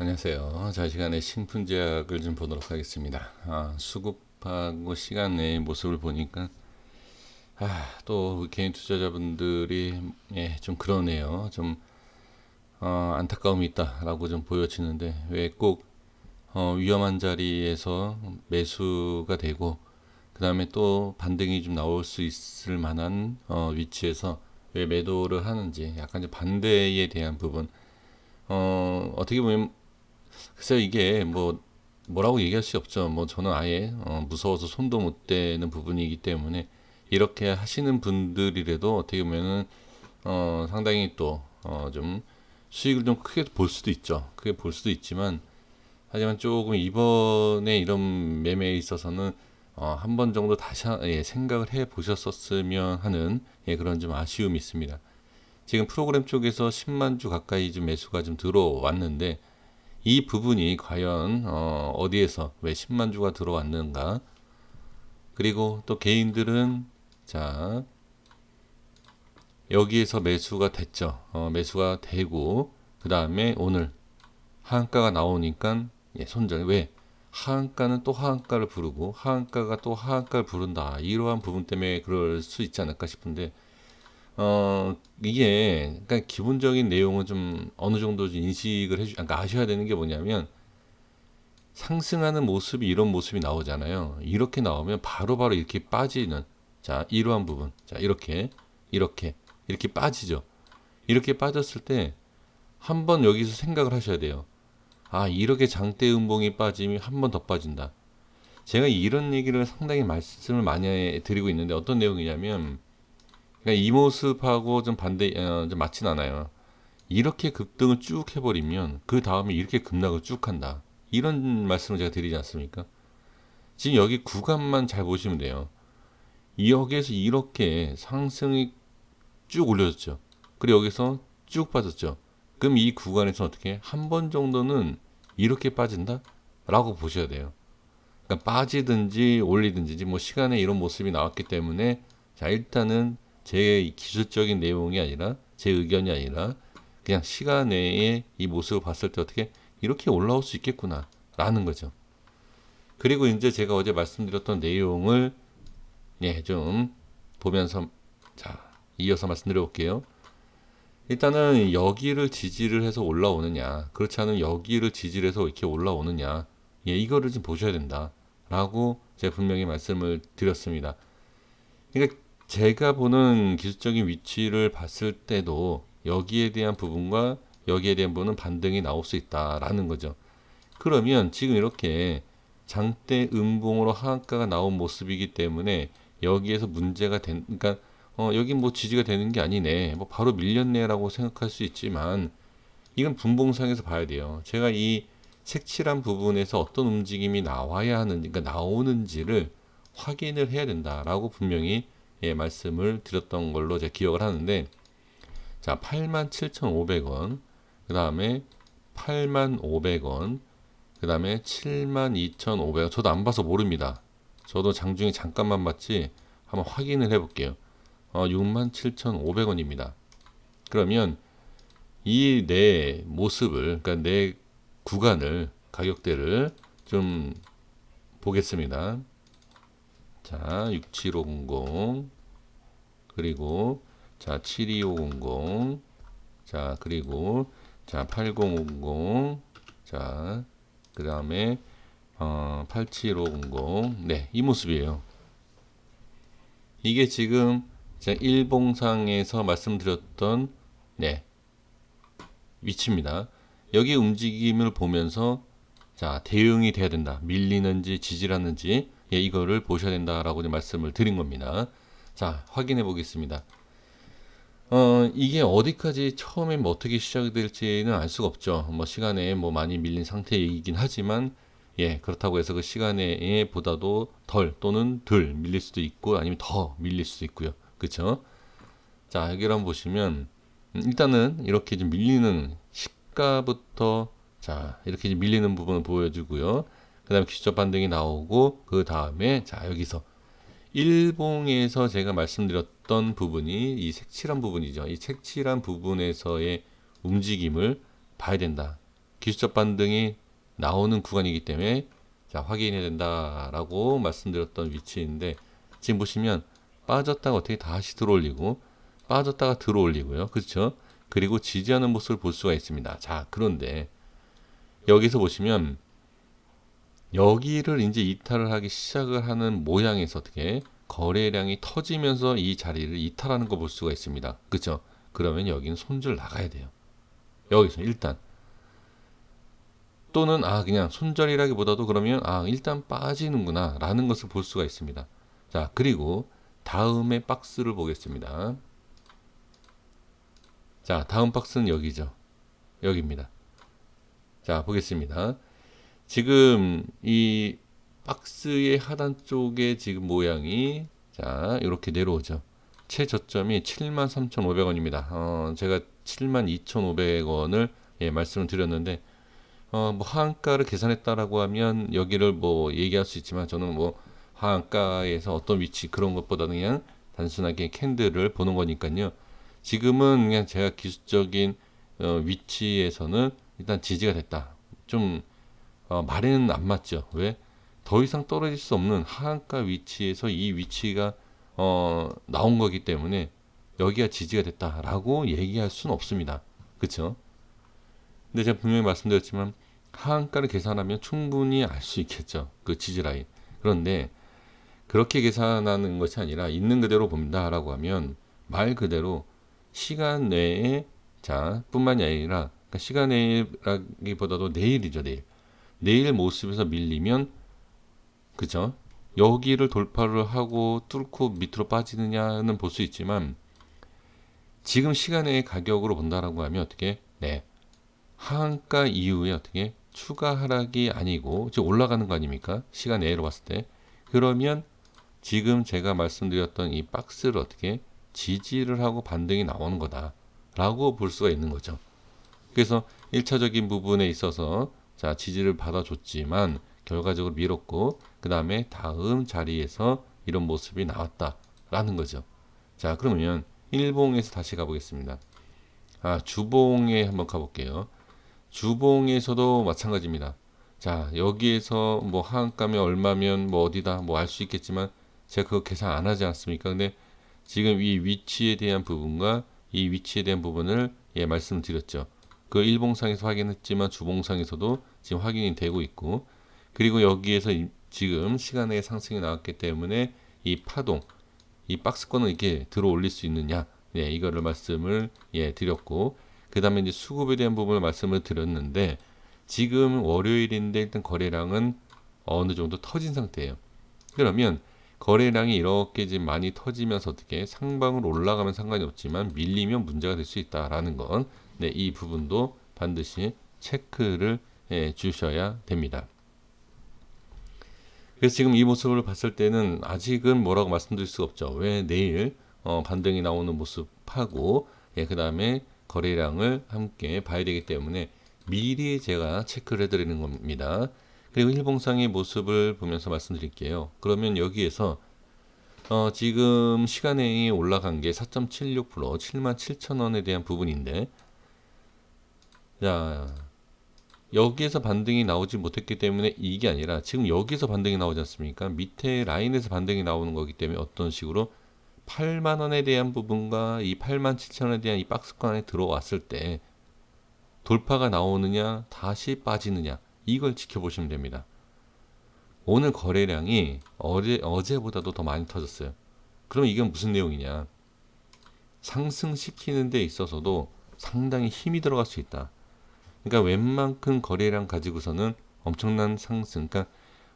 안녕하세요. 자, 시간에 신풍제약을 좀 보도록 하겠습니다. 아, 수급하고 시간 내의 모습을 보니까, 아, 또 개인 투자자분들이, 예, 좀 그러네요. 좀, 어, 안타까움이 있다라고 좀 보여지는데, 왜 꼭, 어, 위험한 자리에서 매수가 되고, 그 다음에 또 반등이 좀 나올 수 있을 만한, 어, 위치에서 왜 매도를 하는지, 약간 좀 반대에 대한 부분, 어, 어떻게 보면 글쎄요, 이게 뭐 뭐라고 얘기할 수 없죠. 뭐 저는 아예 어, 무서워서 손도 못 대는 부분이기 때문에 이렇게 하시는 분들이라도 어떻게 보면은 어, 상당히 또 어, 좀 수익을 좀 크게 볼 수도 있죠. 크게 볼 수도 있지만 하지만 조금 이번에 이런 매매에 있어서는 어, 한 번 정도 다시 하- 예, 생각을 해 보셨었으면 하는 예, 그런 좀 아쉬움이 있습니다. 지금 프로그램 쪽에서 10만 주 가까이 좀 매수가 좀 들어왔는데 이 부분이 과연 어, 어디에서 왜 10만 주가 들어왔는가? 그리고 또 개인들은 자 여기에서 매수가 됐죠. 어, 매수가 되고 그 다음에 오늘 하한가가 나오니까 예, 손절 왜 하한가는 또 하한가를 부르고 하한가가 또 하한가를 부른다 이러한 부분 때문에 그럴 수 있지 않을까 싶은데 어, 이게, 그러니까 기본적인 내용은 좀 어느 정도 좀 인식을 해주, 그러니까 아셔야 되는 게 뭐냐면, 상승하는 모습이 이런 모습이 나오잖아요. 이렇게 나오면 바로 바로 이렇게 빠지는, 자, 이러한 부분. 자, 이렇게, 이렇게, 이렇게 빠지죠. 이렇게 빠졌을 때, 한번 여기서 생각을 하셔야 돼요. 아, 이렇게 장대 음봉이 빠지면 한 번 더 빠진다. 제가 이런 얘기를 상당히 말씀을 많이 드리고 있는데, 어떤 내용이냐면, 그러니까 이 모습하고 좀 반대, 어, 좀 맞진 않아요. 이렇게 급등을 쭉 해버리면 그 다음에 이렇게 급락을 쭉 한다. 이런 말씀을 제가 드리지 않습니까? 지금 여기 구간만 잘 보시면 돼요. 이 여기에서 이렇게 상승이 쭉 올려졌죠. 그리고 여기서 쭉 빠졌죠. 그럼 이 구간에서 어떻게 한 번 정도는 이렇게 빠진다? 라고 보셔야 돼요. 그러니까 빠지든지 올리든지 뭐 시간에 이런 모습이 나왔기 때문에 자 일단은 제 기술적인 내용이 아니라 제 의견이 아니라 그냥 시간 내에 이 모습을 봤을 때 어떻게 이렇게 올라올 수 있겠구나 라는 거죠. 그리고 이제 제가 어제 말씀드렸던 내용을 예, 좀 보면서 자, 이어서 말씀드려 볼게요. 일단은 여기를 지지를 해서 올라오느냐, 그렇지 않으면 여기를 지지를 해서 이렇게 올라오느냐, 예, 이거를 좀 보셔야 된다. 라고 제가 분명히 말씀을 드렸습니다. 그러니까 제가 보는 기술적인 위치를 봤을 때도 여기에 대한 부분과 여기에 대한 부분은 반등이 나올 수 있다라는 거죠. 그러면 지금 이렇게 장대 음봉으로 하한가가 나온 모습이기 때문에 여기에서 문제가 된, 그러니까 어, 여기 뭐 지지가 되는 게 아니네. 뭐 바로 밀렸네라고 생각할 수 있지만 이건 분봉상에서 봐야 돼요. 제가 이 색칠한 부분에서 어떤 움직임이 나와야 하는지, 그러니까 나오는지를 확인을 해야 된다라고 분명히 예, 말씀을 드렸던 걸로 제가 기억을 하는데 자 87,500원 그 다음에 88,500원 그 다음에 72,500원. 저도 안 봐서 모릅니다. 저도 장중에 잠깐만 봤지 한번 확인을 해 볼게요. 어, 67,500원입니다. 그러면 이 내 모습을 그러니까 내 구간을 가격대를 좀 보겠습니다 자, 67500 그리고 자, 72500 자, 그리고 자, 8050 자, 그다음에 어, 87500 네, 이 모습이에요. 이게 지금 제가 일봉상에서 말씀드렸던 네, 위치입니다. 여기 움직임을 보면서 자, 대응이 돼야 된다. 밀리는지 지지라는지 예, 이거를 보셔야 된다라고 말씀을 드린 겁니다. 자, 확인해 보겠습니다. 어, 이게 어디까지 처음에 뭐 어떻게 시작이 될지는 알 수가 없죠. 뭐 시간에 뭐 많이 밀린 상태이긴 하지만 예, 그렇다고 해서 그 시간에 보다도 덜 또는 덜 밀릴 수도 있고 아니면 더 밀릴 수도 있고요. 그쵸? 자, 여기를 한번 보시면 음, 일단은 이렇게 좀 밀리는 시가부터 자, 이렇게 좀 밀리는 부분을 보여주고요. 그 다음에 기술적 반등이 나오고 그 다음에 자 여기서 일봉에서 제가 말씀드렸던 부분이 이 색칠한 부분이죠. 이 색칠한 부분에서의 움직임을 봐야 된다. 기술적 반등이 나오는 구간이기 때문에 자, 확인해야 된다라고 말씀드렸던 위치인데 지금 보시면 빠졌다가 어떻게 다시 들어올리고 빠졌다가 들어올리고요. 그렇죠? 그리고 지지하는 모습을 볼 수가 있습니다. 자, 그런데 여기서 보시면 여기를 이제 이탈을 하기 시작을 하는 모양에서 어떻게 거래량이 터지면서 이 자리를 이탈하는 거 볼 수가 있습니다. 그렇죠? 그러면 여기는 손절 나가야 돼요. 여기서 일단 또는 아 그냥 손절이라기보다도 그러면 아 일단 빠지는구나 라는 것을 볼 수가 있습니다. 자 그리고 다음에 박스를 보겠습니다. 자 다음 박스는 여기죠. 여기입니다. 자 보겠습니다. 지금 이 박스의 하단 쪽에 지금 모양이 자 이렇게 내려오죠. 최저점이 73,500원입니다. 어, 제가 72,500원을 예, 말씀을 드렸는데 어, 뭐 하한가를 계산했다라고 하면 여기를 뭐 얘기할 수 있지만 저는 뭐 하한가에서 어떤 위치 그런 것보다는 그냥 단순하게 캔들을 보는 거니까요. 지금은 그냥 제가 기술적인 어, 위치에서는 일단 지지가 됐다. 좀 어, 말에는 안 맞죠. 왜? 더 이상 떨어질 수 없는 하한가 위치에서 이 위치가 어, 나온 거기 때문에 여기가 지지가 됐다라고 얘기할 수는 없습니다. 그렇죠? 근데 제가 분명히 말씀드렸지만 하한가를 계산하면 충분히 알 수 있겠죠. 그 지지 라인. 그런데 그렇게 계산하는 것이 아니라 있는 그대로 본다라고 하면 말 그대로 시간 내에 자 뿐만이 아니라 그러니까 시간 내라기보다도 내일이죠 내일 내일 모습에서 밀리면 그죠? 여기를 돌파를 하고 뚫고 밑으로 빠지느냐는 볼 수 있지만 지금 시간의 가격으로 본다라고 하면 어떻게? 네. 하한가 이후에 어떻게? 추가 하락이 아니고 지금 올라가는 거 아닙니까? 시간 내로 봤을 때. 그러면 지금 제가 말씀드렸던 이 박스를 어떻게? 지지를 하고 반등이 나오는 거다라고 볼 수가 있는 거죠. 그래서 1차적인 부분에 있어서 자 지지를 받아줬지만 결과적으로 밀었고 그 다음에 다음 자리에서 이런 모습이 나왔다라는 거죠. 자 그러면 일봉에서 다시 가보겠습니다. 아 주봉에 한번 가볼게요. 주봉에서도 마찬가지입니다. 자, 여기에서 뭐 하한가면 얼마면 뭐 어디다 뭐 알 수 있겠지만 제가 그거 계산 안 하지 않습니까? 근데 지금 이 위치에 대한 부분과 이 위치에 대한 부분을 예, 말씀드렸죠. 그 일봉상에서 확인했지만 주봉상에서도 지금 확인이 되고 있고 그리고 여기에서 이, 지금 시간의 상승이 나왔기 때문에 이 파동, 이 박스권을 이렇게 들어 올릴 수 있느냐, 예, 이거를 말씀을 예, 드렸고 그 다음에 이제 수급에 대한 부분을 말씀을 드렸는데 지금 월요일인데 일단 거래량은 어느 정도 터진 상태예요. 그러면 거래량이 이렇게 지금 많이 터지면서 어떻게 상방으로 올라가면 상관이 없지만 밀리면 문제가 될 수 있다라는 건 네, 이 부분도 반드시 체크를 해 주셔야 됩니다. 그래서 지금 이 모습을 봤을 때는 아직은 뭐라고 말씀드릴 수가 없죠. 왜 내일 어, 반등이 나오는 모습하고 예, 그 다음에 거래량을 함께 봐야 되기 때문에 미리 제가 체크를 해드리는 겁니다. 그리고 일봉상의 모습을 보면서 말씀드릴게요. 그러면 여기에서 어, 지금 시간에 올라간 게 4.76% 77,000원에 대한 부분인데 자 여기에서 반등이 나오지 못했기 때문에 이게 아니라 지금 여기서 반등이 나오지 않습니까? 밑에 라인에서 반등이 나오는 거기 때문에 어떤 식으로 8만 원에 대한 부분과 이 8만 7천 원에 대한 이 박스권 안에 들어왔을 때 돌파가 나오느냐 다시 빠지느냐 이걸 지켜보시면 됩니다. 오늘 거래량이 어제, 어제보다도 더 많이 터졌어요. 그럼 이건 무슨 내용이냐? 상승시키는 데 있어서도 상당히 힘이 들어갈 수 있다. 그러니까 웬만큼 거래량 가지고서는 엄청난 상승, 그러니까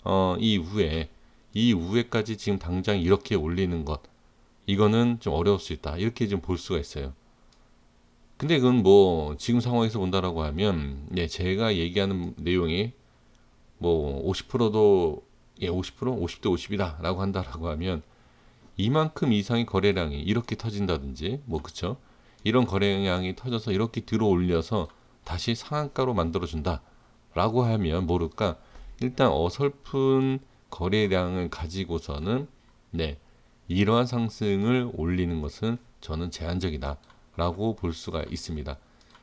어, 이후에 이후에까지 지금 당장 이렇게 올리는 것 이거는 좀 어려울 수 있다. 이렇게 좀 볼 수가 있어요. 근데 그건 뭐 지금 상황에서 본다라고 하면 예, 제가 얘기하는 내용이 뭐 50%도 예, 50% 50대 50이다라고 한다라고 하면 이만큼 이상의 거래량이 이렇게 터진다든지 뭐 그쵸? 이런 거래량이 터져서 이렇게 들어 올려서 다시 상한가로 만들어 준다 라고 하면 모를까 일단 어설픈 거래량을 가지고서는 네 이러한 상승을 올리는 것은 저는 제한적이다 라고 볼 수가 있습니다.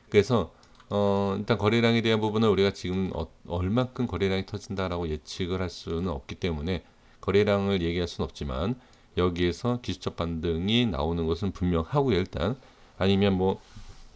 그래서 어, 일단 거래량에 대한 부분은 우리가 지금 어, 얼만큼 거래량이 터진다라고 예측을 할 수는 없기 때문에 거래량을 얘기할 수는 없지만 여기에서 기술적 반등이 나오는 것은 분명하고요 일단 아니면 뭐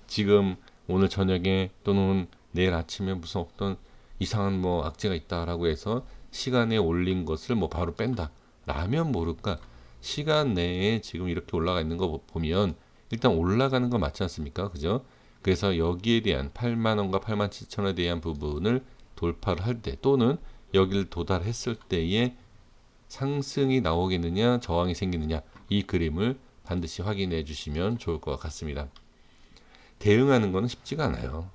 지금 오늘 저녁에 또는 내일 아침에 무슨 어떤 이상한 뭐 악재가 있다라고 해서 시간에 올린 것을 뭐 바로 뺀다. 라면 모를까? 시간 내에 지금 이렇게 올라가 있는 거 보면 일단 올라가는 거 맞지 않습니까? 그죠? 그래서 여기에 대한 8만 원과 8만 7천 원에 대한 부분을 돌파를 할 때 또는 여기를 도달했을 때에 상승이 나오겠느냐 저항이 생기느냐 이 그림을 반드시 확인해 주시면 좋을 것 같습니다. 대응하는 것은 쉽지가 않아요.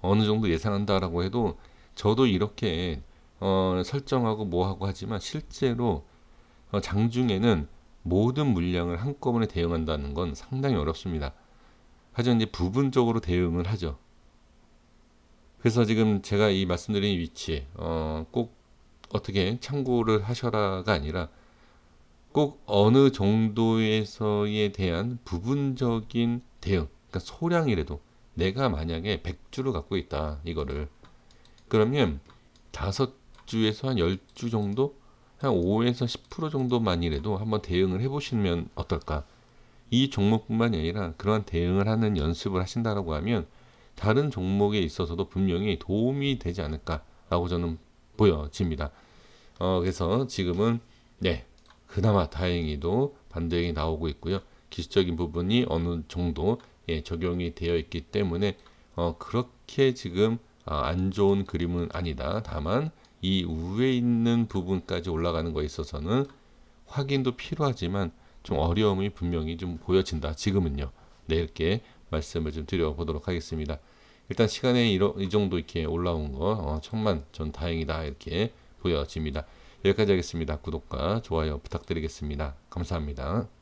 어느 정도 예상한다라고 해도 저도 이렇게 어, 설정하고 뭐하고 하지만 실제로 어, 장중에는 모든 물량을 한꺼번에 대응한다는 건 상당히 어렵습니다. 하지만 이제 부분적으로 대응을 하죠. 그래서 지금 제가 이 말씀드린 위치 어, 꼭 어떻게 참고를 하셔라가 아니라 꼭 어느 정도에서에 대한 부분적인 대응, 그러니까 소량이라도 내가 만약에 100주를 갖고 있다 이거를 그러면 다섯 주에서 한 10주 정도 한 5에서 10% 정도만이라도 한번 대응을 해 보시면 어떨까 이 종목뿐만이 아니라 그러한 대응을 하는 연습을 하신다라고 하면 다른 종목에 있어서도 분명히 도움이 되지 않을까라고 저는 보여집니다. 어, 그래서 지금은 네 그나마 다행히도 반등이 나오고 있고요. 기술적인 부분이 어느 정도 예, 적용이 되어 있기 때문에 어, 그렇게 지금 아, 안 좋은 그림은 아니다. 다만 이 위에 있는 부분까지 올라가는 거에 있어서는 확인도 필요하지만 좀 어려움이 분명히 좀 보여진다. 지금은요. 네, 이렇게 말씀을 좀 드려보도록 하겠습니다. 일단 시간에 이러, 이 정도 이렇게 올라온 거 어, 천만 전 다행이다 이렇게 보여집니다. 여기까지 하겠습니다. 구독과 좋아요 부탁드리겠습니다. 감사합니다.